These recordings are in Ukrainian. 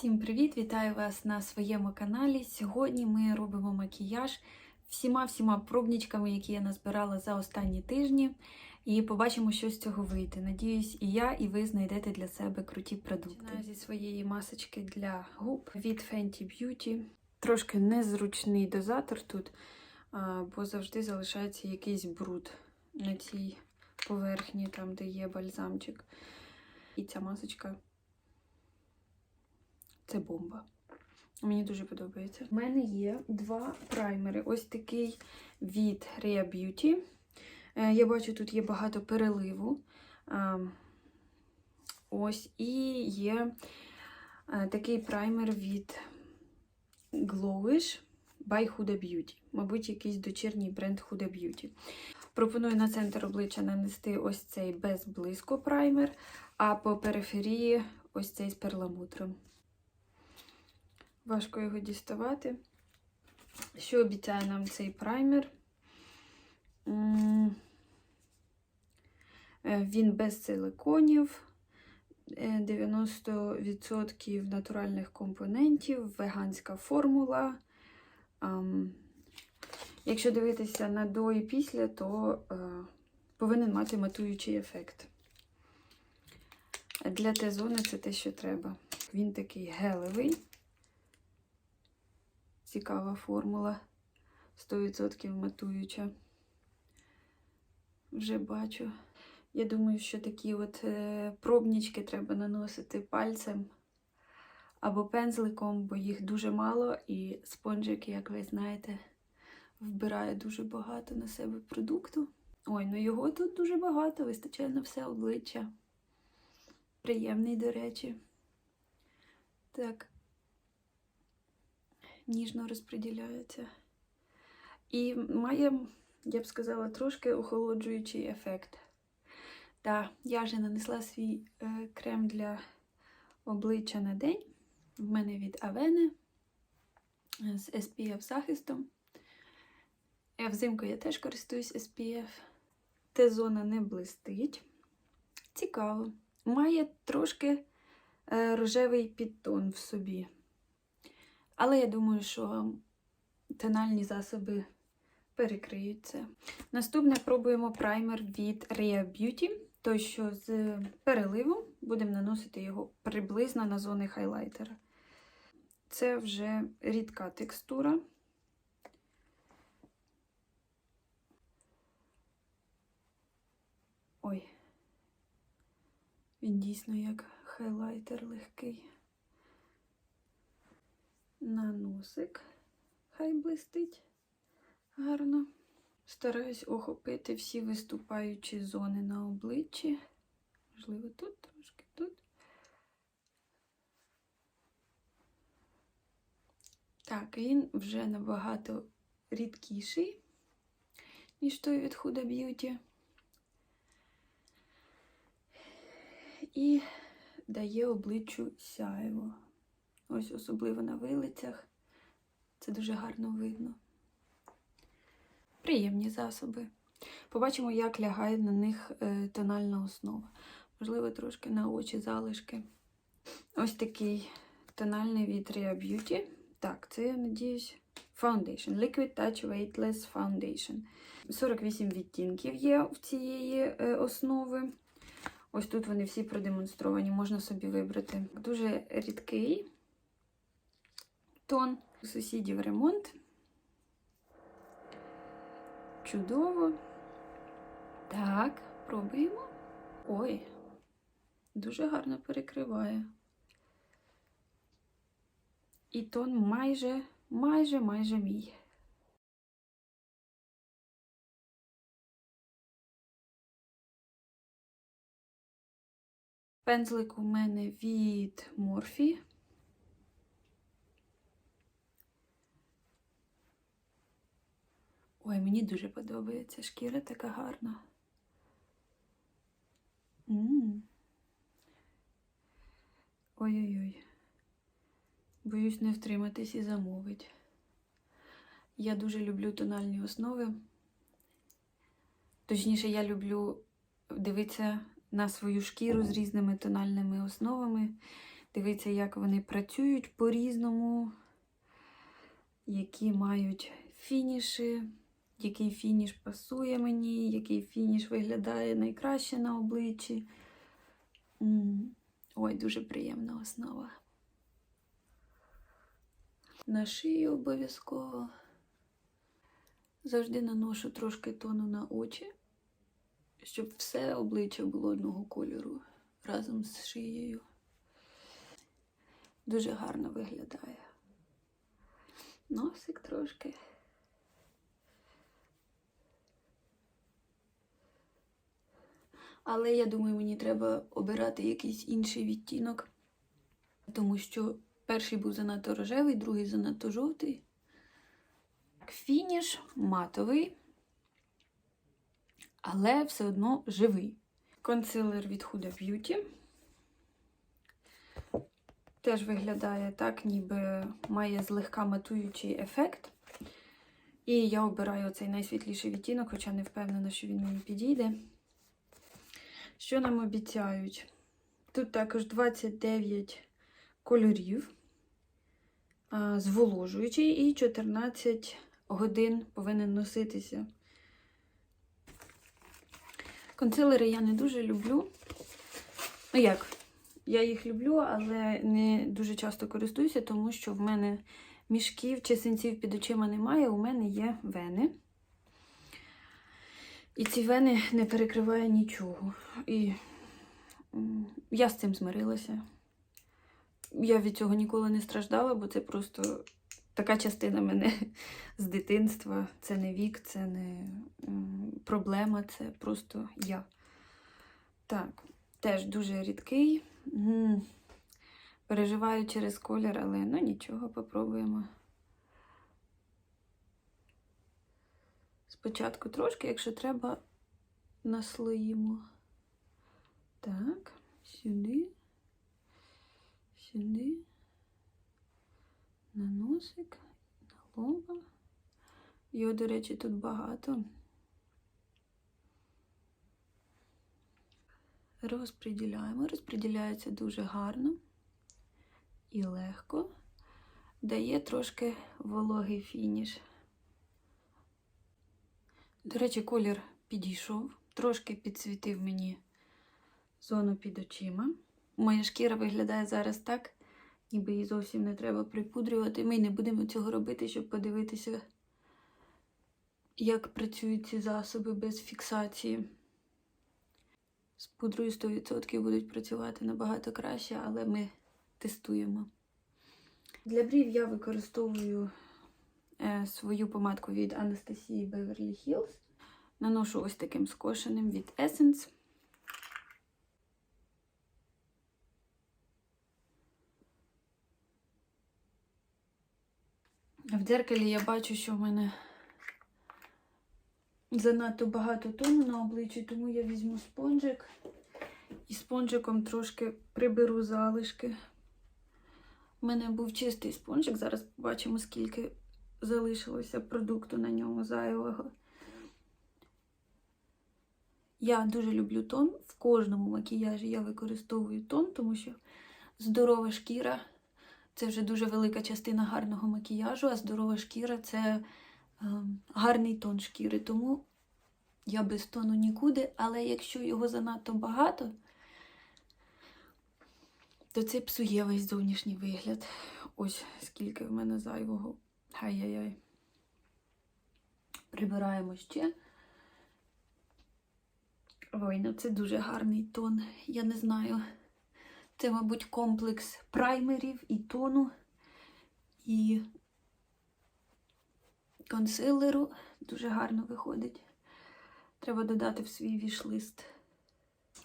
Всім привіт! Вітаю вас на своєму каналі. Сьогодні ми робимо макіяж всіма-всіма пробничками, які я назбирала за останні тижні, і побачимо, що з цього вийде. Надіюсь, і я, і ви знайдете для себе круті продукти. Починаю зі своєї масочки для губ від Fenty Beauty. Трошки незручний дозатор тут, бо завжди залишається якийсь бруд на цій поверхні, там, де є бальзамчик. І ця масочка це бомба. Мені дуже подобається. У мене є два праймери. Ось такий від Rhea Beauty. Е, Я бачу, тут є багато переливу. Ось, і є е, такий праймер від Glowish by Huda Beauty. Мабуть, якийсь дочірній бренд Huda Beauty. Пропоную на центр обличчя нанести ось цей без блиску праймер, а по периферії ось цей з перламутром. Важко його діставати. Що обіцяє нам цей праймер? Е, Він без силиконів, е, 90% натуральних компонентів, веганська формула. Якщо дивитися на до і після, то е, повинен мати матуючий ефект. Для Т-зони це те, що треба. Він такий гелевий. Цікава формула. 100% матуюча. Вже бачу. Я думаю, що такі от е, пробнічки треба наносити пальцем або пензликом, бо їх дуже мало, і спонжик, як ви знаєте, вбирає дуже багато на себе продукту. Ой, ну його тут дуже багато, вистачає на все обличчя. Приємний, до речі. Так ніжно розподіляється. І має, я б сказала, трошки охолоджуючий ефект. Так, я вже нанесла свій е, крем для обличчя на день. В мене від Авени з SPF захистом. А взимку я теж користуюсь SPF. Т-зона не блистить. Цікаво. Має трошки е, рожевий підтон в собі. Але я думаю, що тональні засоби перекриють це. Наступне пробуємо праймер від Rhea Beauty, той, що з переливом, будемо наносити його приблизно на зони хайлайтера. Це вже рідка текстура. Ой, він дійсно як хайлайтер легкий на носик. Хай блистить гарно. Стараюсь охопити всі виступаючі зони на обличчі. Можливо, тут трошки тут. Так, він вже набагато рідкіший, ніж той від Huda Beauty. І дає обличчю сяйво. Ось особливо на вилицях. Це дуже гарно видно. Приємні засоби. Побачимо, як лягає на них е, тональна основа. Можливо, трошки на очі залишки. Ось такий тональний від Rhea Beauty. Так, це, я надіюсь, Foundation. Liquid Touch Weightless Foundation. 48 відтінків є в цієї е, основи. Ось тут вони всі продемонстровані, можна собі вибрати. Дуже рідкий тон. У сусідів ремонт. Чудово. Так, пробуємо. Ой, дуже гарно перекриває. І тон майже, майже, майже мій. Пензлик у мене від Morphe. Ой, мені дуже подобається. Шкіра така гарна. Ой-ой-ой. Боюсь не втриматись і замовить. Я дуже люблю тональні основи. Точніше, я люблю дивитися на свою шкіру з різними тональними основами. дивитися, як вони працюють по-різному, які мають фініші, який фініш пасує мені, який фініш виглядає найкраще на обличчі. Ой, дуже приємна основа. На шию обов'язково. Завжди наношу трошки тону на очі, щоб все обличчя було одного кольору разом з шиєю. Дуже гарно виглядає. Носик трошки. Але я думаю, мені треба обирати якийсь інший відтінок, тому що перший був занадто рожевий, другий занадто жовтий. Фініш матовий, але все одно живий. Консилер від Huda Beauty. Теж виглядає так, ніби має злегка матуючий ефект. І я обираю цей найсвітліший відтінок, хоча не впевнена, що він мені підійде. Що нам обіцяють? Тут також 29 кольорів, зволожуючий, і 14 годин повинен носитися. Консилери я не дуже люблю. Ну як? Я їх люблю, але не дуже часто користуюся, тому що в мене мішків чи синців під очима немає, у мене є вени. І ці вени не перекриває нічого. І я з цим змирилася. Я від цього ніколи не страждала, бо це просто така частина мене з дитинства. Це не вік, це не проблема, це просто я. Так, теж дуже рідкий. Переживаю через колір, але ну нічого, попробуємо. Спочатку трошки, якщо треба, наслоїмо. Так, сюди, сюди, на носик, на лоба. Його, до речі, тут багато. Розподіляємо. Розподіляється дуже гарно і легко. Дає трошки вологий фініш. До речі, колір підійшов, трошки підсвітив мені зону під очима. Моя шкіра виглядає зараз так, ніби її зовсім не треба припудрювати. Ми не будемо цього робити, щоб подивитися, як працюють ці засоби без фіксації. З пудрою 100% будуть працювати набагато краще, але ми тестуємо. Для брів я використовую свою помадку від Анастасії Beverly Hills. Наношу ось таким скошеним від Essence. В дзеркалі я бачу, що в мене занадто багато тону на обличчі, тому я візьму спонжик і спонжиком трошки приберу залишки. У мене був чистий спонжик, зараз побачимо, скільки залишилося продукту на ньому зайвого. Я дуже люблю тон. В кожному макіяжі я використовую тон, тому що здорова шкіра це вже дуже велика частина гарного макіяжу, а здорова шкіра це е, гарний тон шкіри. Тому я без тону нікуди, але якщо його занадто багато, то це псує весь зовнішній вигляд. Ось скільки в мене зайвого. Хай-яй-яй. Прибираємо ще. Ой, ну це дуже гарний тон. Я не знаю. Це, мабуть, комплекс праймерів і тону, і консилеру. Дуже гарно виходить. Треба додати в свій вішлист.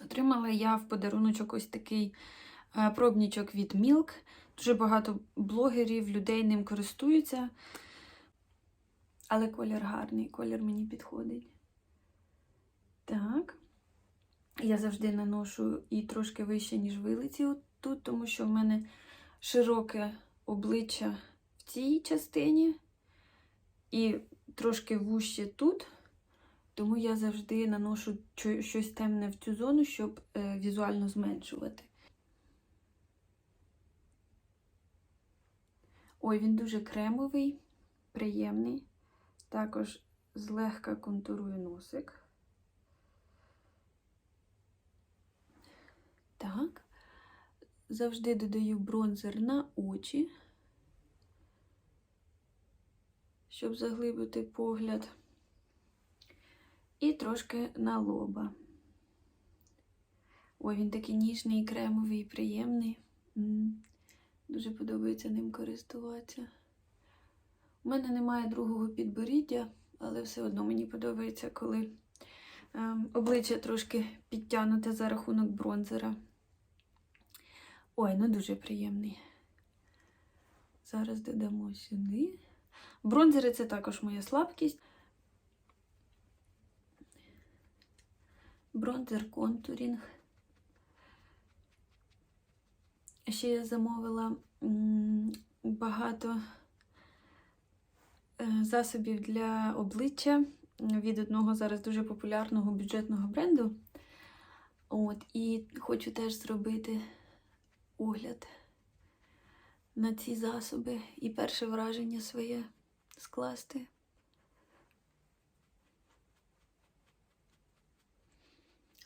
Отримала я в подаруночок ось такий е, пробнічок від Milk. Дуже багато блогерів, людей ним користуються. Але колір гарний, колір мені підходить. Так. Я завжди наношу і трошки вище, ніж вилиці тут, тому що в мене широке обличчя в цій частині і трошки вуще тут. Тому я завжди наношу щось темне в цю зону, щоб е, візуально зменшувати. Ой, він дуже кремовий, приємний. Також злегка контурує носик. Так. Завжди додаю бронзер на очі, щоб заглибити погляд. І трошки на лоба. Ой, він такий ніжний, кремовий, приємний. Дуже подобається ним користуватися. У мене немає другого підборіддя, але все одно мені подобається, коли ем, обличчя трошки підтягнуте за рахунок бронзера. Ой, ну дуже приємний. Зараз додамо сюди. Бронзери це також моя слабкість. Бронзер контурінг. Ще я замовила багато е, засобів для обличчя від одного зараз дуже популярного бюджетного бренду. От, і хочу теж зробити огляд на ці засоби і перше враження своє скласти.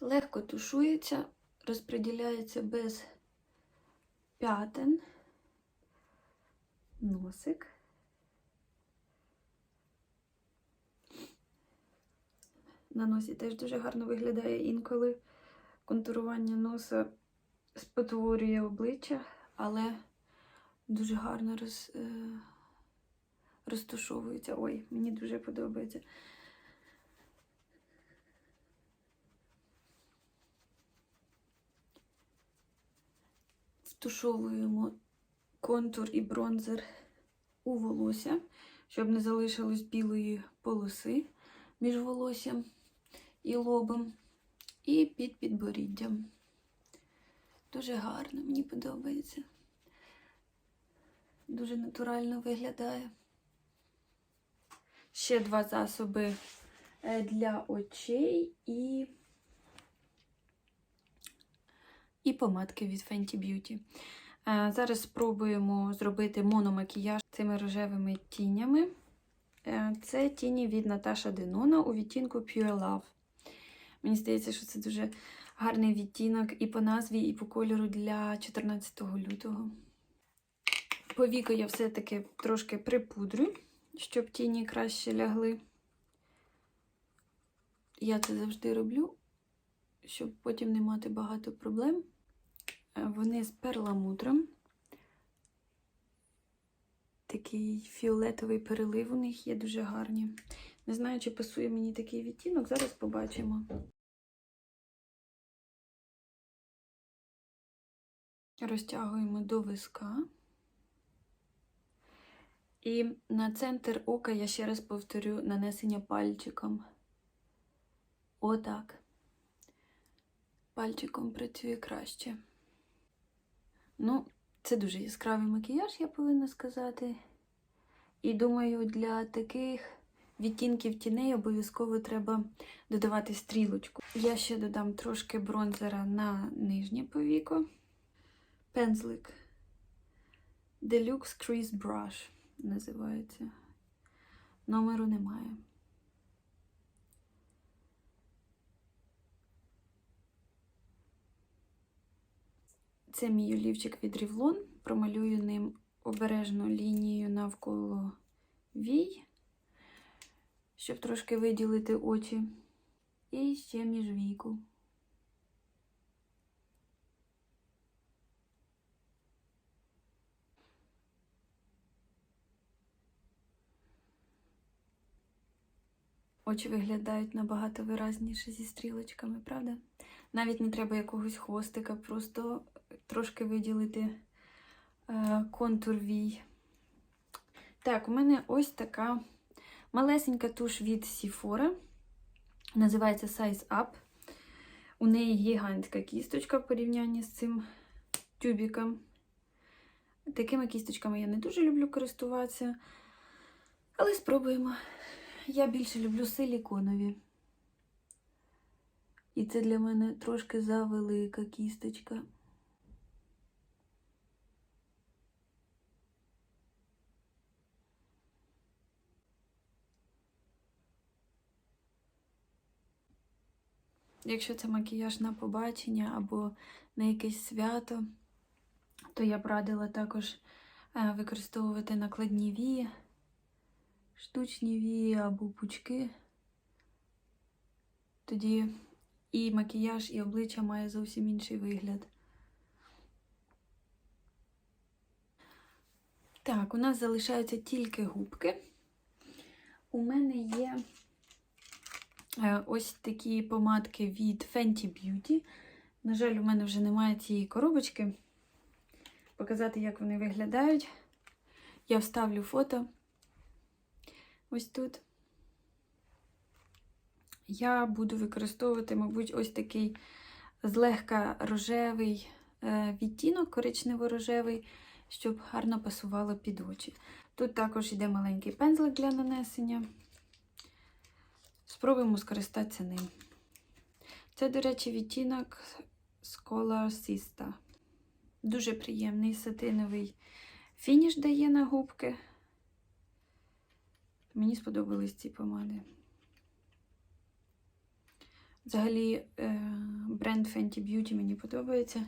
Легко тушується, розподіляється без п'ятен, носик. На носі теж дуже гарно виглядає інколи контурування носа спотворює обличчя, але дуже гарно роз, е, розтушовується. Ой, мені дуже подобається. Втушовуємо контур і бронзер у волосся, щоб не залишилось білої полоси між волоссям і лобом, і під підборіддям. Дуже гарно, мені подобається. Дуже натурально виглядає. Ще два засоби е, для очей і, і помадки від Fenty Beauty. Е, Зараз спробуємо зробити мономакіяж цими рожевими тінями. Е, Це тіні від Наташа Денона у відтінку Pure Love. Мені здається, що це дуже гарний відтінок і по назві, і по кольору для 14 лютого. По віку я все-таки трошки припудрю, щоб тіні краще лягли. Я це завжди роблю, щоб потім не мати багато проблем. Е, Вони з перламутром. Такий фіолетовий перелив у них є дуже гарні. Не знаю, чи пасує мені такий відтінок, зараз побачимо. Розтягуємо до виска. І на центр ока я ще раз повторю нанесення пальчиком. Отак. Пальчиком працює краще. Ну, це дуже яскравий макіяж, я повинна сказати. І думаю, для таких відтінків тіней обов'язково треба додавати стрілочку. Я ще додам трошки бронзера на нижнє повіко. Пензлик Deluxe Crease Brush називається. Номеру немає. Це мій олівчик від Revlon. Промалюю ним обережну лінію навколо вій, щоб трошки виділити очі. І ще між війку. Очі виглядають набагато виразніше зі стрілочками, правда? Навіть не треба якогось хвостика, просто трошки виділити е, контур вій. Так, у мене ось така малесенька туш від Sephora. Називається Size Up. У неї гігантська кісточка в порівнянні з цим тюбіком. Такими кісточками я не дуже люблю користуватися, але спробуємо. Я більше люблю силіконові. І це для мене трошки завелика кісточка. Якщо це макіяж на побачення або на якесь свято, то я б радила також е, використовувати накладні вії, штучні вії або пучки. Тоді і макіяж, і обличчя має зовсім інший вигляд. Так, у нас залишаються тільки губки. У мене є е, ось такі помадки від Fenty Beauty. На жаль, у мене вже немає цієї коробочки. Показати, як вони виглядають. Я вставлю фото ось тут. Я буду використовувати, мабуть, ось такий злегка рожевий е, відтінок, коричнево-рожевий, щоб гарно пасувало під очі. Тут також йде маленький пензлик для нанесення. Спробуємо скористатися ним. Це, до речі, відтінок Scholar Sista. Дуже приємний сатиновий фініш дає на губки. Мені сподобались ці помади. Взагалі, е, бренд Fenty Beauty мені подобається.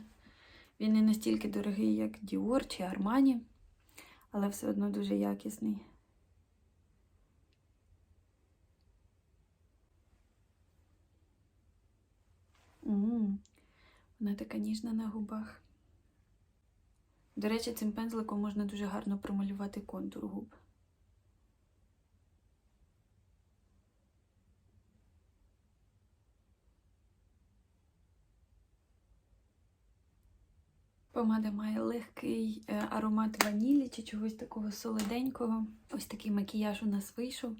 Він не настільки дорогий, як Dior чи Armani, але все одно дуже якісний. Вона така ніжна на губах. До речі, цим пензликом можна дуже гарно промалювати контур губ. Помада має легкий е, аромат ванілі чи чогось такого солоденького. Ось такий макіяж у нас вийшов.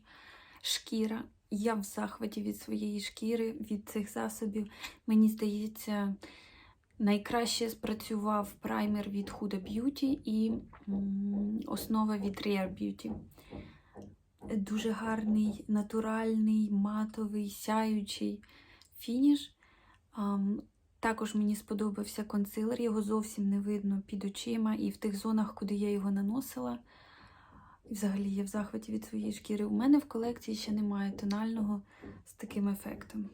Шкіра. Я в захваті від своєї шкіри, від цих засобів. Мені здається, найкраще спрацював праймер від Huda Beauty і основа від Rare Beauty. Дуже гарний, натуральний, матовий, сяючий фініш. Також мені сподобався консилер, його зовсім не видно під очима і в тих зонах, куди я його наносила. І взагалі я в захваті від своєї шкіри. У мене в колекції ще немає тонального з таким ефектом.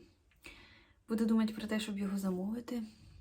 Буду думати про те, щоб його замовити.